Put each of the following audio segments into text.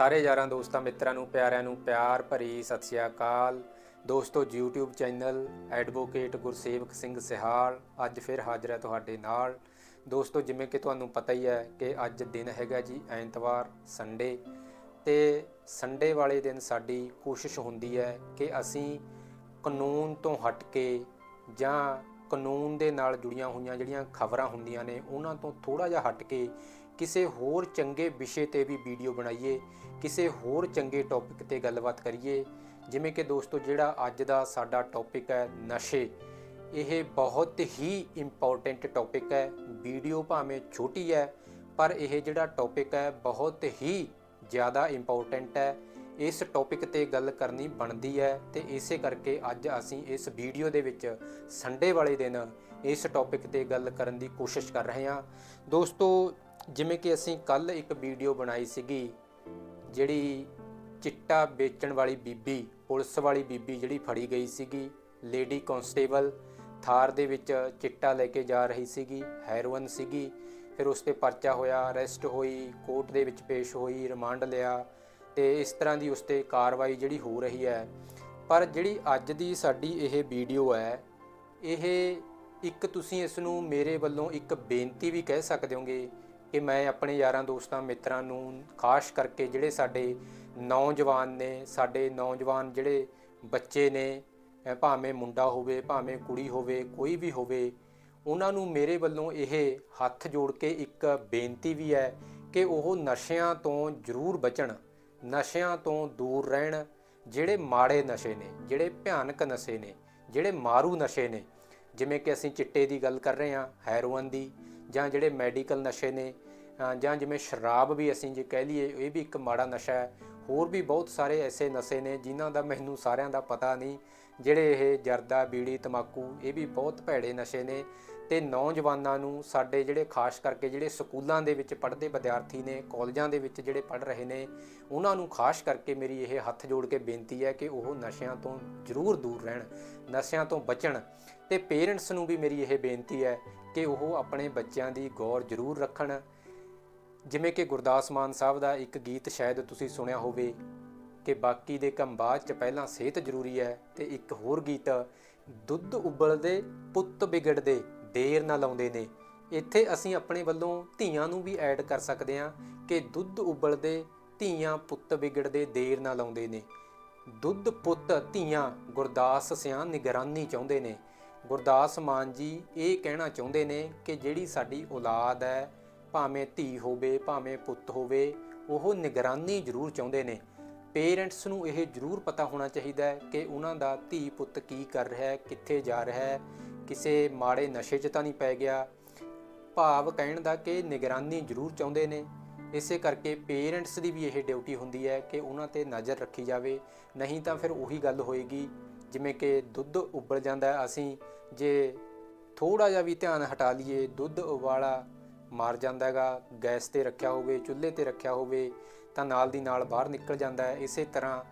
ਸਾਰੇ ਯਾਰਾਂ ਦੋਸਤਾਂ, ਮਿੱਤਰਾਂ ਨੂੰ, ਪਿਆਰਿਆਂ ਨੂੰ ਪਿਆਰ ਭਰੀ ਸਤਿ ਸ੍ਰੀ ਅਕਾਲ। ਦੋਸਤੋ, YouTube channel advocate Gursewak Singh Sihal ਅੱਜ ਫਿਰ ਹਾਜ਼ਰ ਹੈ ਤੁਹਾਡੇ ਨਾਲ। ਦੋਸਤੋ, ਜਿਵੇਂ ਕਿ ਤੁਹਾਨੂੰ ਪਤਾ ਹੀ ਹੈ ਕਿ ਅੱਜ ਦਿਨ ਹੈਗਾ ਜੀ ਐਤਵਾਰ, ਸੰਡੇ। ਤੇ ਸੰਡੇ ਵਾਲੇ ਦਿਨ ਸਾਡੀ ਕੋਸ਼ਿਸ਼ ਹੁੰਦੀ ਹੈ ਕਿ ਅਸੀਂ ਕਾਨੂੰਨ ਤੋਂ ਹਟ ਕੇ ਜਾਂ ਕਾਨੂੰਨ ਦੇ ਨਾਲ ਜੁੜੀਆਂ ਹੋਈਆਂ ਜਿਹੜੀਆਂ ਖਬਰਾਂ ਹੁੰਦੀਆਂ ਨੇ, ਉਹਨਾਂ ਤੋਂ ਥੋੜਾ ਜਿਹਾ ਹਟ ਕੇ ਕਿਸੇ ਹੋਰ ਚੰਗੇ ਵਿਸ਼ੇ ਤੇ ਵੀ ਵੀਡੀਓ ਬਣਾਈਏ, ਕਿਸੇ ਹੋਰ ਚੰਗੇ ਟੌਪਿਕ ਤੇ ਗੱਲਬਾਤ ਕਰੀਏ। ਜਿਵੇਂ ਕਿ ਦੋਸਤੋ, ਜਿਹੜਾ ਅੱਜ ਦਾ ਸਾਡਾ ਟੌਪਿਕ ਹੈ ਨਸ਼ੇ। ਇਹ ਬਹੁਤ ਹੀ ਇੰਪੋਰਟੈਂਟ ਟੌਪਿਕ ਹੈ। ਵੀਡੀਓ ਭਾਵੇਂ ਛੋਟੀ ਹੈ, ਪਰ ਇਹ ਜਿਹੜਾ ਟੌਪਿਕ ਹੈ ਬਹੁਤ ਹੀ ਜ਼ਿਆਦਾ ਇੰਪੋਰਟੈਂਟ ਹੈ। ਇਸ ਟੌਪਿਕ ਤੇ ਗੱਲ ਕਰਨੀ ਬਣਦੀ ਹੈ ਤੇ ਇਸੇ ਕਰਕੇ ਅੱਜ ਅਸੀਂ ਇਸ ਵੀਡੀਓ ਦੇ ਵਿੱਚ ਸੰਡੇ ਵਾਲੇ ਦਿਨ ਇਸ ਟੌਪਿਕ ਤੇ ਗੱਲ ਕਰਨ ਦੀ ਕੋਸ਼ਿਸ਼ ਕਰ ਰਹੇ ਹਾਂ। ਦੋਸਤੋ, ਜਿਵੇਂ ਕਿ ਅਸੀਂ ਕੱਲ ਇੱਕ ਵੀਡੀਓ ਬਣਾਈ ਸੀਗੀ, ਜਿਹੜੀ ਚਿੱਟਾ ਵੇਚਣ ਵਾਲੀ ਬੀਬੀ, ਪੁਲਿਸ ਵਾਲੀ ਬੀਬੀ ਜਿਹੜੀ ਫੜੀ ਗਈ ਸੀਗੀ ਲੇਡੀ ਕਨਸਟੇਬਲ ਥਾਰ ਦੇ ਵਿੱਚ ਚਿੱਟਾ ਲੈ ਕੇ ਜਾ ਰਹੀ ਸੀਗੀ ਹੈਰੋਇਨ ਸੀਗੀ, ਫਿਰ ਉਸ ਤੇ ਪਰਚਾ ਹੋਇਆ ਅਰੈਸਟ ਹੋਈ ਕੋਰਟ ਦੇ ਵਿੱਚ ਪੇਸ਼ ਹੋਈ ਰਿਮਾਂਡ ਲਿਆ ਤੇ ਇਸ ਤਰ੍ਹਾਂ ਦੀ ਉਸ ਤੇ ਕਾਰਵਾਈ ਜਿਹੜੀ ਹੋ ਰਹੀ ਹੈ। ਪਰ ਜਿਹੜੀ ਅੱਜ ਦੀ ਸਾਡੀ ਇਹ ਵੀਡੀਓ ਹੈ, ਇਹ ਇੱਕ ਤੁਸੀਂ ਇਸ ਨੂੰ ਮੇਰੇ ਵੱਲੋਂ ਇੱਕ ਬੇਨਤੀ ਵੀ ਕਹਿ ਸਕਦੇ ਹੋਗੇ ਕਿ ਮੈਂ ਆਪਣੇ ਯਾਰਾਂ ਦੋਸਤਾਂ, ਮਿੱਤਰਾਂ ਨੂੰ ਖਾਸ ਕਰਕੇ ਜਿਹੜੇ ਸਾਡੇ ਨੌਜਵਾਨ ਨੇ, ਸਾਡੇ ਨੌਜਵਾਨ ਜਿਹੜੇ ਬੱਚੇ ਨੇ ਭਾਵੇਂ ਮੁੰਡਾ ਹੋਵੇ, ਭਾਵੇਂ ਕੁੜੀ ਹੋਵੇ, ਕੋਈ ਵੀ ਹੋਵੇ, ਉਹਨਾਂ ਨੂੰ ਮੇਰੇ ਵੱਲੋਂ ਇਹ ਹੱਥ ਜੋੜ ਕੇ ਇੱਕ ਬੇਨਤੀ ਵੀ ਹੈ ਕਿ ਉਹ ਨਸ਼ਿਆਂ ਤੋਂ ਜ਼ਰੂਰ ਬਚਣ। ਨਸ਼ਿਆਂ ਤੋਂ ਦੂਰ ਰਹਿਣ, ਜਿਹੜੇ ਮਾੜੇ ਨਸ਼ੇ ਨੇ, ਜਿਹੜੇ ਭਿਆਨਕ ਨਸ਼ੇ ਨੇ, ਜਿਹੜੇ ਮਾਰੂ ਨਸ਼ੇ ਨੇ, ਜਿਵੇਂ ਕਿ ਅਸੀਂ ਚਿੱਟੇ ਦੀ ਗੱਲ ਕਰ ਰਹੇ ਹਾਂ, ਹੈਰੋਇਨ ਦੀ, ਜਾਂ ਜਿਹੜੇ ਮੈਡੀਕਲ ਨਸ਼ੇ ਨੇ ਜਾਂ ਜਿਵੇਂ ਸ਼ਰਾਬ ਵੀ ਅਸੀਂ ਜੇ ਕਹਿ ਲਈਏ, ਇਹ ਵੀ ਇੱਕ ਮਾੜਾ ਨਸ਼ਾ ਹੈ। ਹੋਰ ਵੀ ਬਹੁਤ ਸਾਰੇ ਐਸੇ ਨਸ਼ੇ ਨੇ, ਜਿਨ੍ਹਾਂ ਦਾ ਮੈਨੂੰ ਸਾਰਿਆਂ ਦਾ ਪਤਾ ਨਹੀਂ ਜਿਹੜੇ ਇਹ ਜਰਦਾ, ਬੀੜੀ, ਤਮਾਕੂ, ਇਹ ਵੀ ਬਹੁਤ ਭੈੜੇ ਨਸ਼ੇ ਨੇ ਤੇ ਨੌਜਵਾਨਾਂ ਨੂੰ ਸਾਡੇ ਜਿਹੜੇ ਖਾਸ ਕਰਕੇ ਜਿਹੜੇ ਸਕੂਲਾਂ ਦੇ ਵਿੱਚ ਪੜ੍ਹਦੇ ਵਿਦਿਆਰਥੀ ਨੇ, ਕਾਲਜਾਂ ਦੇ ਵਿੱਚ ਜਿਹੜੇ ਪੜ੍ਹ ਰਹੇ ਨੇ, ਉਹਨਾਂ ਨੂੰ ਖਾਸ ਕਰਕੇ ਮੇਰੀ ਇਹ ਹੱਥ ਜੋੜ ਕੇ ਬੇਨਤੀ ਹੈ ਕਿ ਉਹ ਨਸ਼ਿਆਂ ਤੋਂ ਜ਼ਰੂਰ ਦੂਰ ਰਹਿਣ, ਨਸ਼ਿਆਂ ਤੋਂ ਬਚਣ ਤੇ ਪੇਰੈਂਟਸ ਨੂੰ ਵੀ ਮੇਰੀ ਇਹ ਬੇਨਤੀ ਹੈ ਕਿ ਉਹ ਆਪਣੇ ਬੱਚਿਆਂ ਦੀ ਗੌਰ ਜ਼ਰੂਰ ਰੱਖਣ। ਜਿਵੇਂ ਕਿ ਗੁਰਦਾਸ ਮਾਨ ਸਾਹਿਬ ਦਾ ਇੱਕ ਗੀਤ ਸ਼ਾਇਦ ਤੁਸੀਂ ਸੁਣਿਆ ਹੋਵੇ ਕਿ ਬਾਕੀ ਦੇ ਕੰਮ ਬਾਅਦ ਚ ਪਹਿਲਾਂ ਸਿਹਤ ਜ਼ਰੂਰੀ ਹੈ ਤੇ ਇੱਕ ਹੋਰ ਗੀਤ ਦੁੱਧ ਉਬਲਦੇ, ਪੁੱਤ ਵਿਗੜਦੇ, ਦੇਰ ਨਾ ਲਾਉਂਦੇ ਨੇ। ਇੱਥੇ ਅਸੀਂ ਆਪਣੇ ਵੱਲੋਂ ਧੀਆਂ ਨੂੰ ਵੀ ਐਡ ਕਰ ਸਕਦੇ ਹਾਂ ਕਿ ਦੁੱਧ ਉਬਲਦੇ, ਧੀਆਂ ਪੁੱਤ ਵਿਗੜਦੇ, ਦੇਰ ਨਾ ਲਾਉਂਦੇ ਨੇ। ਦੁੱਧ ਪੁੱਤ ਧੀਆਂ ਗੁਰਦਾਸ ਸਿਆਂ ਨਿਗਰਾਨੀ ਚਾਹੁੰਦੇ ਨੇ। ਗੁਰਦਾਸ ਮਾਨ ਜੀ ਇਹ ਕਹਿਣਾ ਚਾਹੁੰਦੇ ਨੇ ਕਿ ਜਿਹੜੀ ਸਾਡੀ ਔਲਾਦ ਹੈ, ਭਾਵੇਂ ਧੀ ਹੋਵੇ, ਭਾਵੇਂ ਪੁੱਤ ਹੋਵੇ, ਉਹ ਨਿਗਰਾਨੀ ਜ਼ਰੂਰ ਚਾਹੁੰਦੇ ਨੇ। ਪੇਰੈਂਟਸ ਨੂੰ ਇਹ ਜ਼ਰੂਰ ਪਤਾ ਹੋਣਾ ਚਾਹੀਦਾ ਹੈ ਕਿ ਉਹਨਾਂ ਦਾ ਧੀ ਪੁੱਤ ਕੀ ਕਰ ਰਿਹਾ ਹੈ, ਕਿੱਥੇ ਜਾ ਰਿਹਾ ਹੈ, ਕਿਸੇ ਮਾੜੇ ਨਸ਼ੇ 'ਚ ਤਾਂ ਨਹੀਂ ਪੈ ਗਿਆ। ਭਾਵ ਕਹਿਣ ਦਾ ਕਿ ਨਿਗਰਾਨੀ ਜ਼ਰੂਰ ਚਾਹੁੰਦੇ ਨੇ। ਇਸੇ ਕਰਕੇ ਪੇਰੈਂਟਸ ਦੀ ਵੀ ਇਹ ਡਿਊਟੀ ਹੁੰਦੀ ਹੈ ਕਿ ਉਹਨਾਂ ਤੇ ਨਜ਼ਰ ਰੱਖੀ ਜਾਵੇ। ਨਹੀਂ ਤਾਂ ਫਿਰ ਉਹੀ ਗੱਲ ਹੋਏਗੀ, ਜਿਵੇਂ ਕਿ ਦੁੱਧ ਉਬਲ ਜਾਂਦਾ ਅਸੀਂ ਜੇ ਥੋੜਾ ਜਿਹਾ ਵੀ ਧਿਆਨ ਹਟਾ ਲਈਏ, ਦੁੱਧ ਉਬਾਲਾ ਮਾਰ ਜਾਂਦਾ ਹੈਗਾ, ਗੈਸ ਤੇ ਰੱਖਿਆ ਹੋਵੇ, ਚੁੱਲ੍ਹੇ ਤੇ ਰੱਖਿਆ ਹੋਵੇ ਤਾਂ ਨਾਲ ਦੀ ਨਾਲ ਬਾਹਰ ਨਿਕਲ ਜਾਂਦਾ ਹੈ। ਇਸੇ ਤਰ੍ਹਾਂ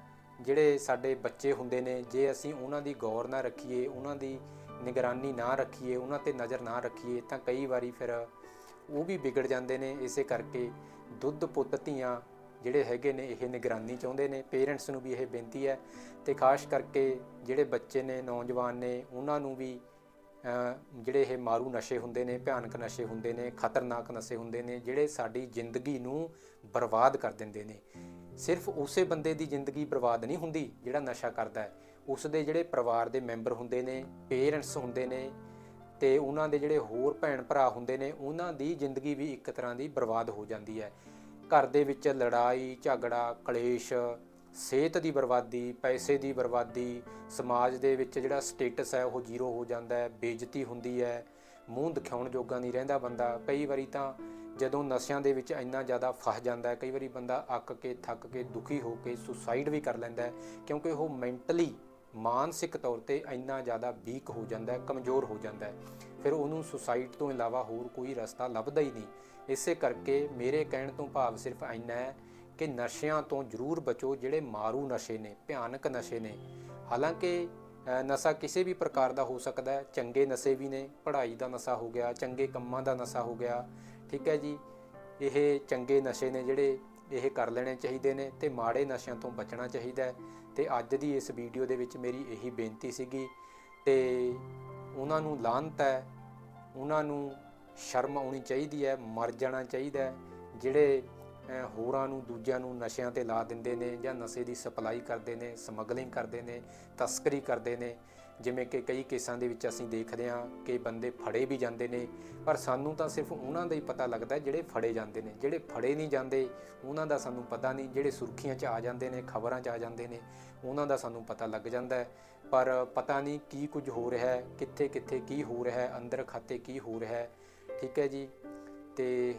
ਜਿਹੜੇ ਸਾਡੇ ਬੱਚੇ ਹੁੰਦੇ ਨੇ, ਜੇ ਅਸੀਂ ਉਹਨਾਂ ਦੀ ਗੌਰ ਨਾ ਰੱਖੀਏ, ਉਹਨਾਂ ਦੀ ਨਿਗਰਾਨੀ ਨਾ ਰੱਖੀਏ, ਉਹਨਾਂ ਤੇ ਨਜ਼ਰ ਨਾ ਰੱਖੀਏ, ਤਾਂ ਕਈ ਵਾਰੀ ਫਿਰ ਉਹ ਵੀ ਵਿਗੜ ਜਾਂਦੇ ਨੇ। ਇਸੇ ਕਰਕੇ ਦੁੱਧ ਪੁੱਤ ਧੀਆਂ ਜਿਹੜੇ ਹੈਗੇ ਨੇ, ਇਹ ਨਿਗਰਾਨੀ ਚਾਹੁੰਦੇ ਨੇ। ਪੇਰੈਂਟਸ ਨੂੰ ਵੀ ਇਹ ਬੇਨਤੀ ਹੈ ਤੇ ਖਾਸ ਕਰਕੇ ਜਿਹੜੇ ਬੱਚੇ ਨੇ, ਨੌਜਵਾਨ ਨੇ, ਉਹਨਾਂ ਨੂੰ ਵੀ ਜਿਹੜੇ ਇਹ ਮਾਰੂ ਨਸ਼ੇ ਹੁੰਦੇ ਨੇ, ਭਿਆਨਕ ਨਸ਼ੇ ਹੁੰਦੇ ਨੇ, ਖਤਰਨਾਕ ਨਸ਼ੇ ਹੁੰਦੇ ਨੇ, ਜਿਹੜੇ ਸਾਡੀ ਜ਼ਿੰਦਗੀ ਨੂੰ ਬਰਬਾਦ ਕਰ ਦਿੰਦੇ ਨੇ। ਸਿਰਫ ਉਸੇ ਬੰਦੇ ਦੀ ਜ਼ਿੰਦਗੀ ਬਰਬਾਦ ਨਹੀਂ ਹੁੰਦੀ ਜਿਹੜਾ ਨਸ਼ਾ ਕਰਦਾ ਹੈ। ਉਸ ਦੇ ਜਿਹੜੇ ਪਰਿਵਾਰ ਦੇ ਮੈਂਬਰ ਹੁੰਦੇ ਨੇ, ਪੇਰੈਂਟਸ ਹੁੰਦੇ ਨੇ ਤੇ ਉਹਨਾਂ ਦੇ ਜਿਹੜੇ ਹੋਰ ਭੈਣ ਭਰਾ ਹੁੰਦੇ ਨੇ, ਉਹਨਾਂ ਦੀ ਜ਼ਿੰਦਗੀ ਵੀ ਇੱਕ ਤਰ੍ਹਾਂ ਦੀ ਬਰਬਾਦ ਹੋ ਜਾਂਦੀ ਹੈ। ਘਰ ਦੇ ਵਿੱਚ ਲੜਾਈ, ਝਗੜਾ, ਕਲੇਸ਼ ਸਿਹਤ ਦੀ ਬਰਬਾਦੀ, ਪੈਸੇ ਦੀ ਬਰਬਾਦੀ, ਸਮਾਜ ਦੇ ਵਿੱਚ ਜਿਹੜਾ ਸਟੇਟਸ ਹੈ ਉਹ ਜ਼ੀਰੋ ਹੋ ਜਾਂਦਾ ਹੈ, ਬੇਇੱਜ਼ਤੀ ਹੁੰਦੀ ਹੈ, ਮੂੰਹ ਦਿਖਾਉਣ ਜੋਗਾ ਨਹੀਂ ਰਹਿੰਦਾ ਬੰਦਾ। ਕਈ ਵਾਰੀ ਤਾਂ ਜਦੋਂ ਨਸ਼ਿਆਂ ਦੇ ਵਿੱਚ ਇੰਨਾ ਜ਼ਿਆਦਾ ਫਸ ਜਾਂਦਾ ਹੈ, ਕਈ ਵਾਰੀ ਬੰਦਾ ਅੱਕ ਕੇ, ਥੱਕ ਕੇ, ਦੁਖੀ ਹੋ ਕੇ ਸੁਸਾਈਡ ਵੀ ਕਰ ਲੈਂਦਾ ਹੈ, ਕਿਉਂਕਿ ਉਹ ਮੈਂਟਲੀ ਮਾਨਸਿਕ ਤੌਰ ਤੇ ਇੰਨਾ ਜ਼ਿਆਦਾ ਵੀਕ ਹੋ ਜਾਂਦਾ ਹੈ, ਕਮਜ਼ੋਰ ਹੋ ਜਾਂਦਾ ਹੈ। ਫਿਰ ਉਹਨੂੰ ਸੁਸਾਈਡ ਤੋਂ ਇਲਾਵਾ ਹੋਰ ਕੋਈ ਰਸਤਾ ਲੱਭਦਾ ਹੀ ਨਹੀਂ। ਇਸੇ ਕਰਕੇ ਮੇਰੇ ਕਹਿਣ ਤੋਂ ਭਾਵ ਸਿਰਫ ਇੰਨਾ ਹੈ ਕਿ ਨਸ਼ਿਆਂ ਤੋਂ ਜ਼ਰੂਰ ਬਚੋ, ਜਿਹੜੇ ਮਾਰੂ ਨਸ਼ੇ ਨੇ, ਭਿਆਨਕ ਨਸ਼ੇ ਨੇ। ਹਾਲਾਂਕਿ ਨਸ਼ਾ ਕਿਸੇ ਵੀ ਪ੍ਰਕਾਰ ਦਾ ਹੋ ਸਕਦਾ ਹੈ। ਚੰਗੇ ਨਸ਼ੇ ਵੀ ਨੇ, ਪੜ੍ਹਾਈ ਦਾ ਨਸ਼ਾ ਹੋ ਗਿਆ, ਚੰਗੇ ਕੰਮਾਂ ਦਾ ਨਸ਼ਾ ਹੋ ਗਿਆ, ਠੀਕ ਹੈ ਜੀ। ਇਹ ਚੰਗੇ ਨਸ਼ੇ ਨੇ ਜਿਹੜੇ ਇਹ ਕਰ ਲੈਣੇ ਚਾਹੀਦੇ ਨੇ ਤੇ ਮਾੜੇ ਨਸ਼ਿਆਂ ਤੋਂ ਬਚਣਾ ਚਾਹੀਦਾ ਹੈ। ਤੇ ਅੱਜ ਦੀ ਇਸ ਵੀਡੀਓ ਦੇ ਵਿੱਚ ਮੇਰੀ ਇਹੀ ਬੇਨਤੀ ਸੀਗੀ ਤੇ ਉਹਨਾਂ ਨੂੰ ਲਾਂਤ ਹੈ, ਉਹਨਾਂ ਨੂੰ ਸ਼ਰਮ ਆਉਣੀ ਚਾਹੀਦੀ ਹੈ, ਮਰ ਜਾਣਾ ਚਾਹੀਦਾ ਹੈ। ਜਿਹੜੇ ਹੋਰਾਂ ਨੂੰ, ਦੂਜਿਆਂ ਨੂੰ ਨਸ਼ਿਆਂ ਤੇ ਲਾ ਦਿੰਦੇ ਨੇ ਜਾਂ ਨਸ਼ੇ ਦੀ ਸਪਲਾਈ ਕਰਦੇ ਨੇ, ਸਮਗਲਿੰਗ ਕਰਦੇ ਨੇ, ਤਸਕਰੀ ਕਰਦੇ ਨੇ। ਜਿਵੇਂ ਕਿ ਕਈ ਕੇਸਾਂ ਦੇ ਵਿੱਚ ਅਸੀਂ ਦੇਖਦੇ ਹਾਂ ਕਿ ਬੰਦੇ ਫੜੇ ਵੀ ਜਾਂਦੇ ਨੇ, ਪਰ ਸਾਨੂੰ ਤਾਂ ਸਿਰਫ ਉਹਨਾਂ ਦਾ ਹੀ ਪਤਾ ਲੱਗਦਾ ਜਿਹੜੇ ਫੜੇ ਜਾਂਦੇ ਨੇ। ਜਿਹੜੇ ਫੜੇ ਨਹੀਂ ਜਾਂਦੇ, ਉਹਨਾਂ ਦਾ ਸਾਨੂੰ ਪਤਾ ਨਹੀਂ। ਜਿਹੜੇ ਸੁਰਖੀਆਂ 'ਚ ਆ ਜਾਂਦੇ ਨੇ, ਖਬਰਾਂ 'ਚ ਆ ਜਾਂਦੇ ਨੇ, ਉਹਨਾਂ ਦਾ ਸਾਨੂੰ ਪਤਾ ਲੱਗ ਜਾਂਦਾ ਹੈ। ਪਰ ਪਤਾ ਨਹੀਂ ਕੀ ਕੁਝ ਹੋ ਰਿਹਾ ਹੈ ਕਿੱਥੇ ਕਿੱਥੇ ਕੀ ਹੋ ਰਿਹਾ ਹੈ, ਅੰਦਰ ਖਾਤੇ ਕੀ ਹੋ ਰਿਹਾ ਹੈ। ਠੀਕ ਹੈ ਜੀ। ਤੇ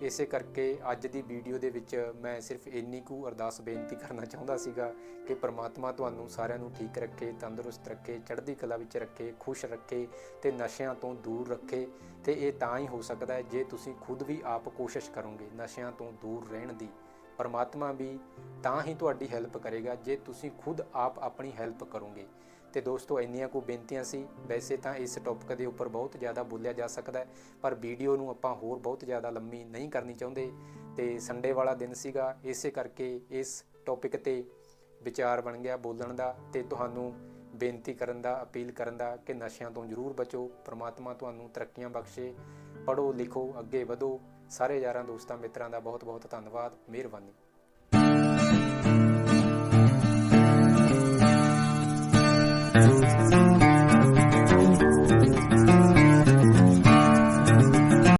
ਇਸੇ ਕਰਕੇ ਅੱਜ ਦੀ ਵੀਡੀਓ ਦੇ ਵਿੱਚ ਮੈਂ ਸਿਰਫ ਇੰਨੀ ਕੁ ਅਰਦਾਸ ਬੇਨਤੀ ਕਰਨਾ ਚਾਹੁੰਦਾ ਸੀਗਾ ਕਿ ਪ੍ਰਮਾਤਮਾ ਤੁਹਾਨੂੰ ਸਾਰਿਆਂ ਨੂੰ ਠੀਕ ਰੱਖੇ, ਤੰਦਰੁਸਤ ਰੱਖੇ, ਚੜ੍ਹਦੀ ਕਲਾ ਵਿੱਚ ਰੱਖੇ, ਖੁਸ਼ ਰੱਖੇ ਤੇ ਨਸ਼ਿਆਂ ਤੋਂ ਦੂਰ ਰੱਖੇ ਤੇ ਇਹ ਤਾਂ ਹੀ ਹੋ ਸਕਦਾ ਹੈ ਜੇ ਤੁਸੀਂ ਖੁਦ ਵੀ ਆਪ ਕੋਸ਼ਿਸ਼ ਕਰੋਗੇ ਨਸ਼ਿਆਂ ਤੋਂ ਦੂਰ ਰਹਿਣ ਦੀ। ਪਰਮਾਤਮਾ ਵੀ ਤਾਂ ਹੀ ਤੁਹਾਡੀ ਹੈਲਪ ਕਰੇਗਾ ਜੇ ਤੁਸੀਂ ਖੁਦ ਆਪ ਆਪਣੀ ਹੈਲਪ ਕਰੋਗੇ। ਤੇ ਦੋਸਤੋ, ਇੰਨੀਆਂ ਕੋ ਬੇਨਤੀਆਂ ਸੀ। ਵੈਸੇ ਤਾਂ ਇਸ ਟੌਪਿਕ ਦੇ ਉੱਪਰ ਬਹੁਤ ਜ਼ਿਆਦਾ ਬੋਲਿਆ ਜਾ ਸਕਦਾ ਹੈ, ਪਰ ਵੀਡੀਓ ਨੂੰ ਆਪਾਂ ਹੋਰ ਬਹੁਤ ਜ਼ਿਆਦਾ ਲੰਮੀ ਨਹੀਂ ਕਰਨੀ ਚਾਹੁੰਦੇ। ਤੇ ਸੰਡੇ ਵਾਲਾ ਦਿਨ ਸੀਗਾ, ਇਸੇ ਕਰਕੇ ਇਸ ਟੌਪਿਕ ਤੇ ਵਿਚਾਰ ਬਣ ਗਿਆ ਬੋਲਣ ਦਾ ਤੇ ਤੁਹਾਨੂੰ ਬੇਨਤੀ ਕਰਨ ਦਾ, ਅਪੀਲ ਕਰਨ ਦਾ ਕਿ ਨਸ਼ਿਆਂ ਤੋਂ ਜ਼ਰੂਰ ਬਚੋ, ਪ੍ਰਮਾਤਮਾ ਤੁਹਾਨੂੰ ਤਰੱਕੀਆਂ ਬਖਸ਼ੇ ਪੜੋ ਲਿਖੋ, ਅੱਗੇ ਵਧੋ। ਸਾਰੇ ਯਾਰਾਂ ਦੋਸਤਾਂ ਮਿੱਤਰਾਂ ਦਾ ਬਹੁਤ ਬਹੁਤ ਧੰਨਵਾਦ, ਮਿਹਰਬਾਨੀ।